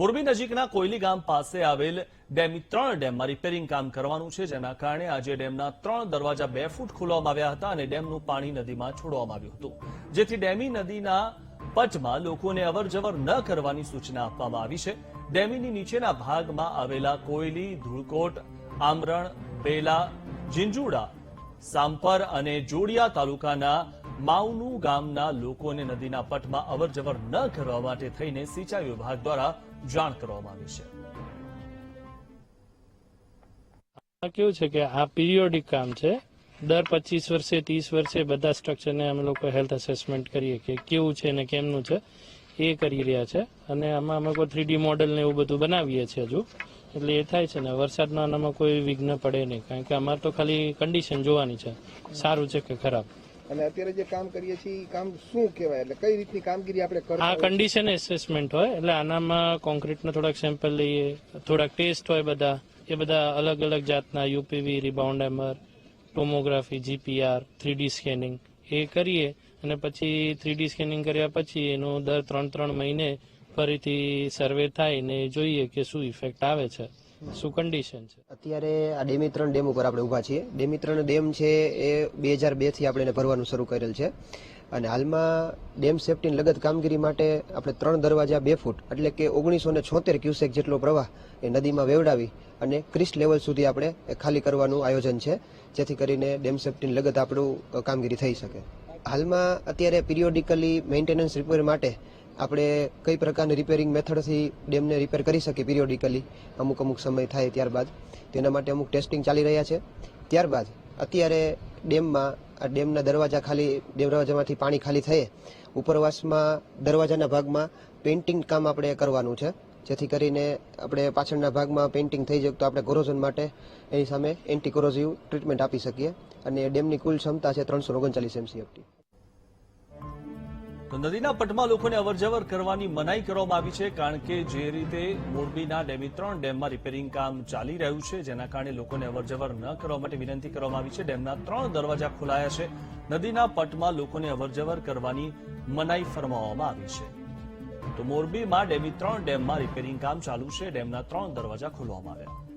મોરબી નજીકના કોયલી ગામ પાસે આવેલ ડેમી ત્રણ ડેમમાં રિપેરિંગ કામ કરવાનું છે, જેના કારણે આજે ડેમના ત્રણ દરવાજા બે ફૂટ ખોલવામાં આવ્યા હતા અને ડેમનું પાણી નદીમાં છોડવામાં આવ્યું હતું. જેથી ડેમી નદીના પટમાં લોકોને અવરજવર ન કરવાની સૂચના આપવામાં આવી છે. ડેમીની નીચેના ભાગમાં આવેલા કોયલી, ધુળકોટ, આમરણ બેલા જિંજુડા સાંપર અને જોડિયા તાલુકાના માવનુ ગામના લોકોને નદીના પટમાં અવરજવર ન કરવા માટે થઈને સિંચાઈ વિભાગ દ્વારા જાણ કરવામાં આવી છે. કેવું છે કે આ પીરિયોડિક કામ છે. દર પચીસ વર્ષે, ત્રીસ વર્ષે બધા સ્ટ્રક્ચરને અમે લોકો હેલ્થ અસેસમેન્ટ કરીએ કે કેવું છે ને કેમનું છે એ કરી રહ્યા છે. અને આમાં અમે કોઈ થ્રીડી મોડેલ ને એવું બધું બનાવીએ છીએ હજુ. એટલે એ થાય છે ને, વરસાદના આનામાં કોઈ વિઘ્ન પડે નહીં. કારણ કે અમારે તો ખાલી કન્ડિશન જોવાની છે. સારું છે કે ખરાબ? અને અત્યારે જે કામ કરીએ છીએ એ કામ શું કહેવાય? એટલે કઈ રીતની કામગીરી આપણે આ કન્ડિશન એસેસમેન્ટ હોય એટલે આનામાં કોન્ક્રીટના થોડાક સેમ્પલ લઈએ થોડાક ટેસ્ટ હોય બધા એ બધા અલગ અલગ જાતના UPV rebound hammer tomography GPR three D scanning એ કરીએ અને પછી થ્રીડી સ્કેનિંગ કર્યા પછી એનું દર ત્રણ ત્રણ મહિને ફરીથી સર્વે થાય ને જોઈએ કે શું ઇફેક્ટ આવે છે. શું કન્ડિશન છે? અત્યારે આ ડેમી ત્રણ ડેમ ઉપર આપણે ઊભા છીએ. ડેમી ત્રણ ડેમ છે એ બે હજાર બેથી આપણે એને ભરવાનું શરૂ કરેલ છે. અને હાલમાં ડેમ સેફ્ટી લગત કામગીરી માટે આપણે ત્રણ દરવાજા બે ફૂટ, એટલે કે ઓગણીસો ને છોતેર ક્યુસેક જેટલો પ્રવાહ એ નદીમાં વેવડાવી અને ક્રિસ્ટ લેવલ સુધી આપણે ખાલી કરવાનું આયોજન છે, જેથી કરીને ડેમ સેફ્ટી લગત આપણું કામગીરી થઈ શકે. હાલમાં અત્યારે પિરિયોડિકલી મેન્ટેનન્સ રિપેર માટે આપણે કઈ પ્રકારની રિપેરિંગ મેથડથી ડેમને રિપેર કરી શકીએ પિરિયોડિકલી અમુક અમુક સમય થાય ત્યારબાદ. તેના માટે અમુક ટેસ્ટિંગ ચાલી રહ્યા છે. ત્યારબાદ અત્યારે ડેમમાં, આ ડેમના દરવાજા ખાલી, દરવાજામાંથી પાણી ખાલી થયે. ઉપરવાસમાં, દરવાજાના ભાગમાં પેઇન્ટિંગ કામ આપણે કરવાનું છે. જેથી કરીને આપણે પાછળના ભાગમાં પેઇન્ટિંગ થઈ જાય તો આપણે કોરોઝન માટે એની સામે એન્ટી કોરોઝિવ ટ્રીટમેન્ટ આપી શકીએ. અને ડેમની કુલ ક્ષમતા છે ત્રણસો ઓગણચાલીસ એમસીએફટી તો નદીના પટમાં લોકોને અવરજવર કરવાની મનાઈ કરવામાં આવી છે, કારણ કે જે રીતે મોરબીના ડેમી ત્રણ ડેમમાં રિપેરિંગ કામ ચાલી રહ્યું છે, જેના કારણે લોકોને અવરજવર ન કરવા માટે વિનંતી કરવામાં આવી છે. ડેમના ત્રણ દરવાજા ખોલાયા છે. નદીના પટમાં લોકોને અવરજવર કરવાની મનાઈ ફરમાવવામાં આવી છે. તો મોરબીમાં ડેમી ત્રણ ડેમમાં રિપેરિંગ કામ ચાલુ છે. ડેમના ત્રણ દરવાજા ખોલવામાં આવ્યા.